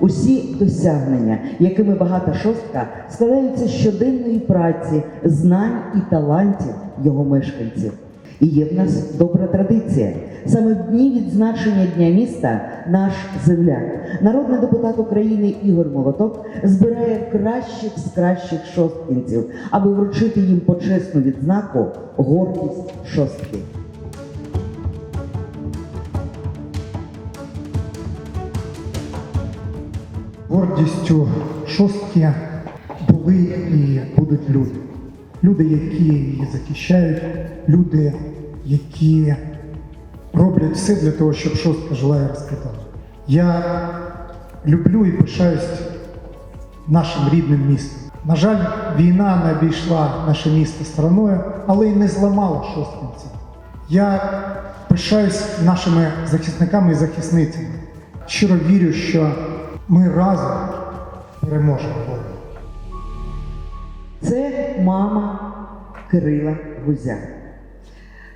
Усі досягнення, якими багата шостка, складаються щоденної праці, знань і талантів його мешканців. І є в нас добра традиція. Саме в дні відзначення Дня міста наш земляк, народний депутат України Ігор Молоток, збирає кращих з кращих шосткінців, аби вручити їм почесну відзнаку гордість шостки. Гордістю шостки були і будуть люди. Люди, які її захищають, люди, які роблять все для того, щоб шостка жила і розквітала. Я люблю і пишаюсь нашим рідним містом. На жаль, війна не обійшла наше місто стороною, але й не зламала шосткинців. Я пишаюсь нашими захисниками і захисницями. Щиро вірю, що ми разом переможемо ворога. Це мама Кирила Гузя.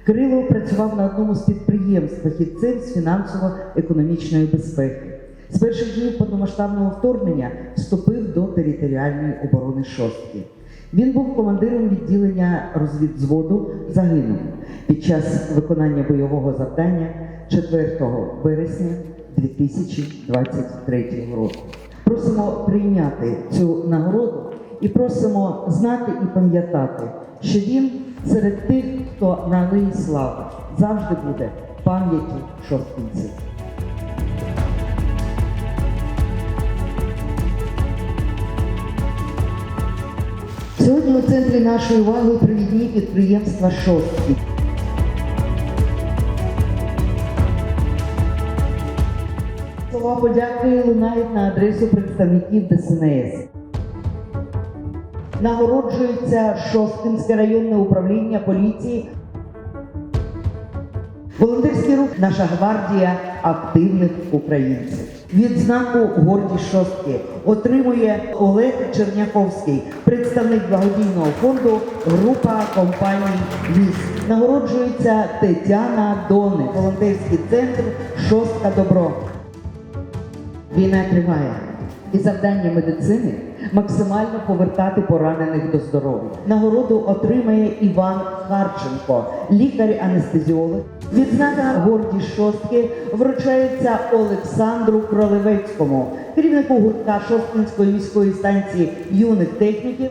Кирило працював на одному з підприємств фахівцем з фінансово-економічної безпеки. З перших днів повномасштабного вторгнення вступив до територіальної оборони шостки. Він був командиром відділення розвідзводу загинув під час виконання бойового завдання 4 вересня 2023 року. Просимо прийняти цю нагороду і просимо знати і пам'ятати, що він серед тих, хто на алеї слави завжди буде пам'яті шосткинців. Сьогодні у центрі нашої уваги провідні підприємства шостки. Слова подяки лунають на адресу представників ДСНС. Нагороджується Шосткинське районне управління поліції. Волонтерський рух Наша гвардія активних українців. Відзнаку гордість шостки отримує Олег Черняковський, представник благодійного фонду Група компаній ВІС. Нагороджується Тетяна Дони, волонтерський центр Шостка Добро. Війна триває, і завдання медицини максимально повертати поранених до здоров'я. Нагороду отримає Іван Харченко, лікар-анестезіолог. Відзнака гордість шостки вручається Олександру Кролевецькому, керівнику гуртка Шосткинської міської станції юних техніків.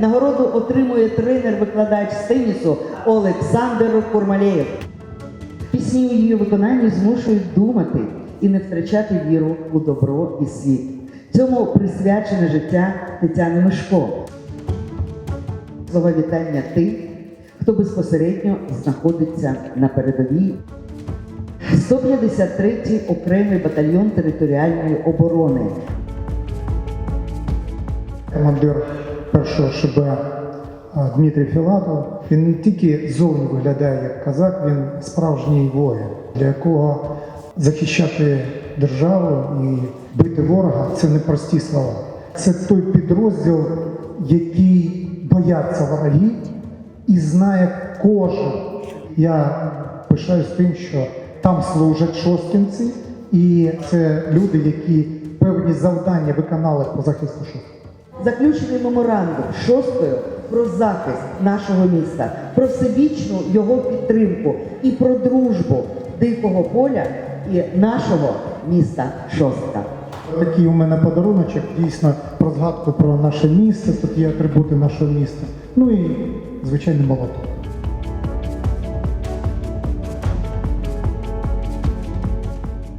Нагороду отримує тренер-викладач з тенісу Олександр Курмалєєв. Пісні у її виконанні змушують думати і не втрачати віру у добро і світ. Цьому присвячене життя Тетяни Мишко. Слова вітання тим, хто безпосередньо знаходиться на передовій. 153-й окремий батальйон територіальної оборони. командир першого ШБ а, Дмитрій Філатов. Він не тільки зовні виглядає як казак, він справжній воїн, для якого захищати державу і бити ворога це не прості слова. Це той підрозділ, який бояться вороги і знає кожен. Я пишаюсь тим, що там служать шосткінці, і це люди, які певні завдання виконали по захисту шостки. Заключений меморандум шостою про захист нашого міста, про всебічну його підтримку і про дружбу дикого поля і нашого міста Шостка. Такий у мене подаруночок, дійсно про згадку про наше місце, тут є атрибути нашого міста. Ну і звичайно молоток.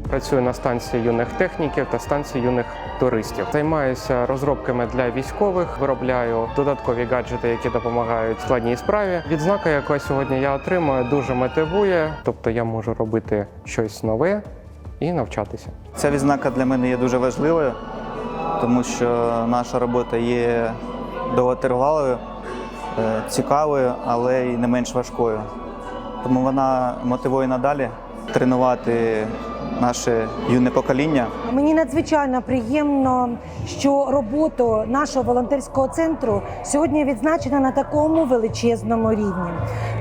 Працюю на станції юних техніків та станції юних туристів. Займаюся розробками для військових, виробляю додаткові гаджети, які допомагають складній справі. Відзнака, яку сьогодні я отримую, дуже мотивує, тобто я можу робити щось нове і навчатися. Ця відзнака для мене є дуже важливою, тому що наша робота є довготривалою, е, цікавою, але й не менш важкою. Тому вона мотивує надалі тренувати наше юне покоління. Мені надзвичайно приємно, що роботу нашого волонтерського центру сьогодні відзначена на такому величезному рівні.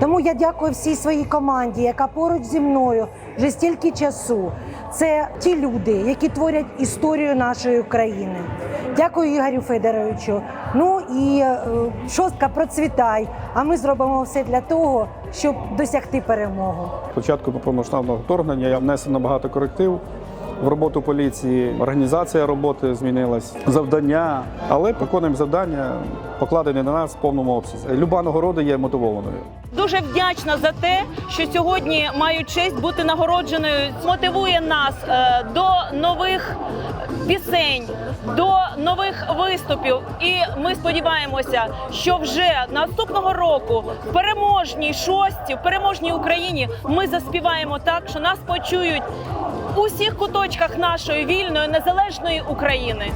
Тому я дякую всій своїй команді, яка поруч зі мною вже стільки часу це ті люди, які творять історію нашої України. Дякую Ігорю Федоровичу. Ну і е, шостка процвітай. А ми зробимо все для того, щоб досягти перемогу. початку повномасштабного вторгнення я внесено багато коректив в роботу поліції. Організація роботи змінилась, завдання, але виконуємо завдання, покладені на нас в повному обсязі. Люба нагорода є мотивованою. Дуже вдячна за те, що сьогодні маю честь бути нагородженою. Мотивує нас е, до нових пісень, до нових виступів. І ми сподіваємося, що вже наступного року в переможній шості, в переможній Україні ми заспіваємо так, що нас почують у всіх куточках нашої вільної незалежної України.